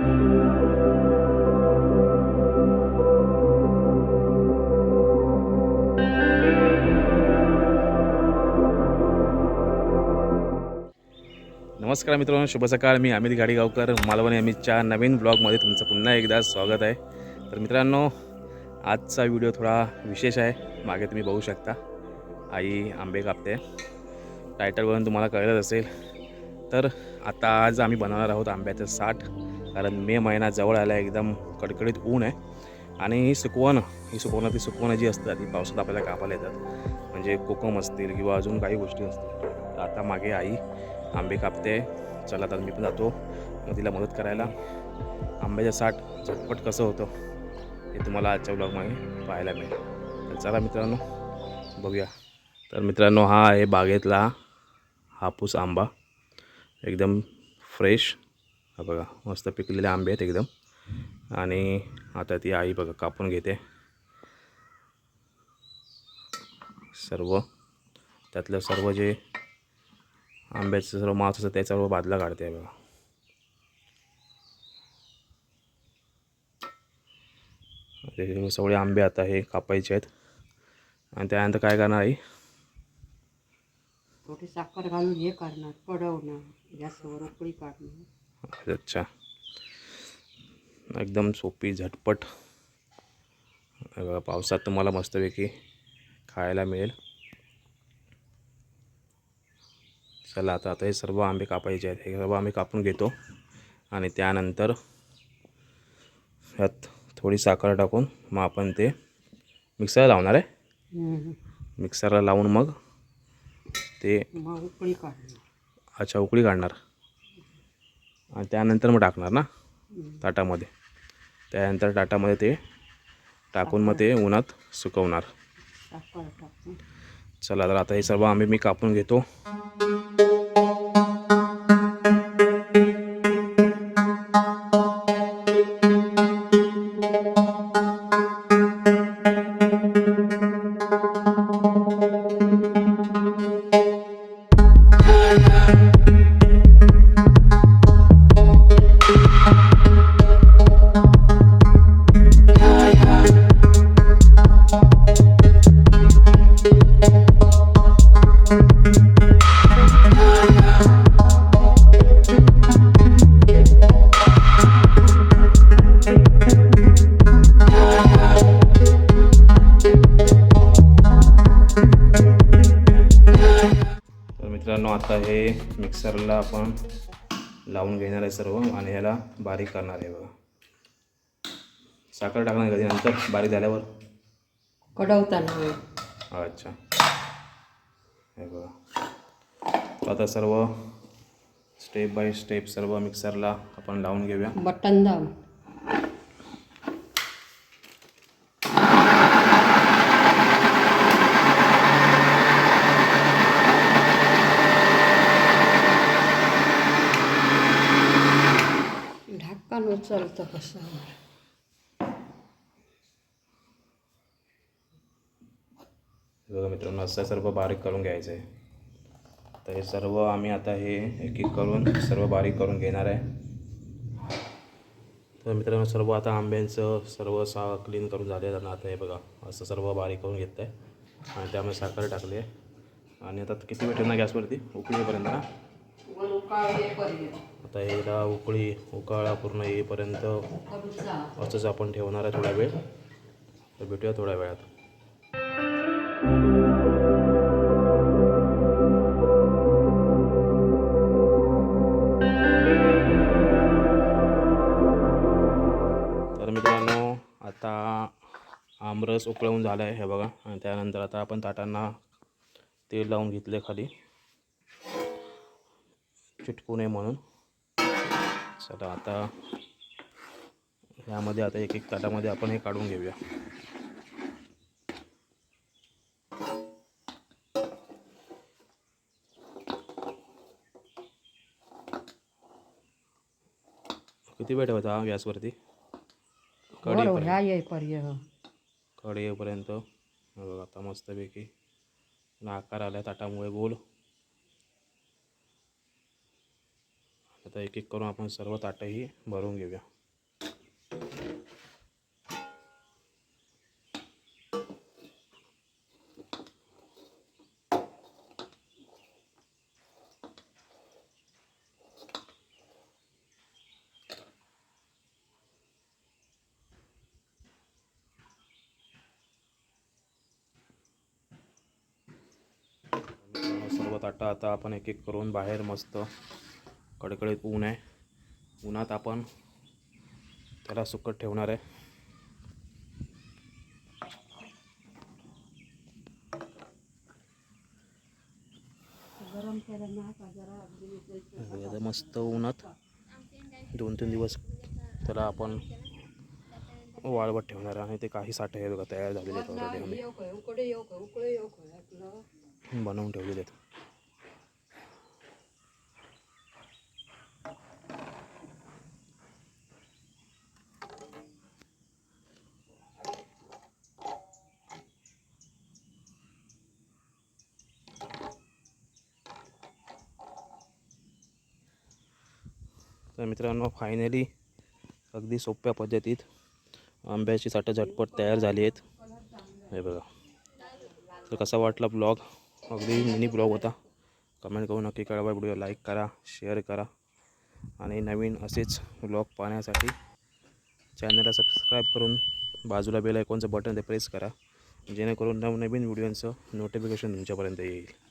नमस्कार मित्रांनो शुभ सकाळ. मी अमित गाडीगावकर मालवणी अमितच्या नवीन ब्लॉगमध्ये तुमचं पुन्हा एकदा स्वागत आहे. तर मित्रांनो आजचा व्हिडिओ थोडा विशेष आहे. मागे तुम्ही बघू शकता. आई आंबे कापते. टायटलवरून तुम्हाला कळलंच असेल. तर आता आज आम्ही बनवणार आहोत आंब्याचं साठ. कारण मे महिना जवळ आला आहे एकदम कडकडीत ऊन आहे. आणि ही सुकवणं ही सुकवणं ती सुकवणं जी असतात ती पावसात आपल्याला कापायला येतात. म्हणजे कोकम असतील किंवा अजून काही गोष्टी असतील. तर आता मागे आई आंबे कापते. चला तर मी पण जातो मग तिला मदत करायला. आंब्याचं साठ झटपट कसं होतं हे तुम्हाला आजच्या ब्लॉगमागे पाहायला मिळेल. तर चला मित्रांनो बघूया. तर मित्रांनो हा आहे बागेतला हापूस आंबा. एकदम फ्रेश. हा बघा मस्त पिकलेले आंबे आहेत एकदम. आणि आता ती आई बघा कापून घेते. सर्व त्यातलं सर्व जे आंब्याचं सर्व मांस असतं ते सर्व काढते आहे बघा सगळे आंबे आता हे कापायचे आहेत. आणि त्यानंतर काय करणार आई? थोडी साखर घालून हे करणार पडवणार गॅसवर उकळी काढणार. अच्छा एकदम सोपी झटपट. पावसात तुम्हाला मस्तपैकी खायला मिळेल. चला आता आता हे सर्व आंबे कापायचे आहेत. हे सर्व आंबे कापून घेतो. आणि त्यानंतर ह्यात थोडी साखर टाकून मग आपण ते मिक्सरला लावणार आहे. मिक्सरला लावून मग ते उकळी काढणार. अच्छा उकळी काढणार. आणि त्यानंतर मग टाकणार ना. ताटामध्ये. त्यानंतर ताटामध्ये ते टाकून मग ते उन्हात सुकवणार. चला तर आता हे सर्व आंबे मी कापून घेतो. मित्रांनो आता हे मिक्सरला आपण लावून घेणार आहे सर्व आणि ह्याला बारीक करणार आहे बघा. साखर टाकणार कधी? नंतर बारीक झाल्यावर? कडवताना अच्छा. हे बघा. आता सर्व स्टेप बाय स्टेप सर्व मिक्सरला आपण लावून घेऊया. बटन दाब. कसं हे बघा मित्रांनो असं सर्व बारीक करून घ्यायचं आहे तर हे सर्व आम्ही आता हे एक एक करून सर्व बारीक करून घेणार आहे. तर मित्रांनो सर्व आता आंब्यांचं सर्व सा क्लीन करून झाले आणि आता हे बघा असं सर्व बारीक करून घेत आहे. आणि त्यामध्ये साखर टाकली आहे. आणि आता किती वेळ ठेवणार गॅसवरती? उकळीपर्यंत ना आता याला उकळी उकाळा पूर्ण येईपर्यंत असंच आपण ठेवणार आहे थोडा वेळ. तर भेटूया थोड्या वेळात. तर मित्रांनो आता आमरस उकळवून झाला आहे हे बघा. आणि त्यानंतर आता आपण ताटांना तेल लावून घेतले खाली. चिटकू नये म्हणून. चला आता ह्यामध्ये आता एक एक ताटामध्ये आपण हे काढून घेऊया. किती वेळ ठेवायचा हा गॅसवरती? ह्या येईपर्यंत. बघा आता मस्तपैकी आकार आला ताटामुळे. गोल आता एक एक करून आपण सर्व ताटंही भरून घेऊया सर्व आता आपण एक एक करून बाहेर मस्त। कडकडीत ऊन आहे. उन्हात आपण त्याला सुकट ठेवणार आहे. मस्त उन्हात दोन तीन दिवस त्याला आपण वाळवत ठेवणार आहे. आणि ते काही साठे आहेत बघा तयार झालेले आहेत ऑलरेडी आम्ही. बनवून ठेवलेले आहेत. तर मित्रांनो फायनली अगदी सोप्या पद्धतीत आंब्याची साठं झटपट तयार झाली आहेत. हे बघा. तर कसा वाटला ब्लॉग अगदी मिनी ब्लॉग होता. कमेंट करून नक्की कळवा. व्हिडिओ लाईक करा शेअर करा. आणि नवीन असेच ब्लॉग पाहण्यासाठी चॅनलला सबस्क्राईब करून बाजूला बेल आयकॉनचं बटन ते प्रेस करा. जेणेकरून नवनवीन व्हिडिओंचं नोटिफिकेशन तुमच्यापर्यंत येईल.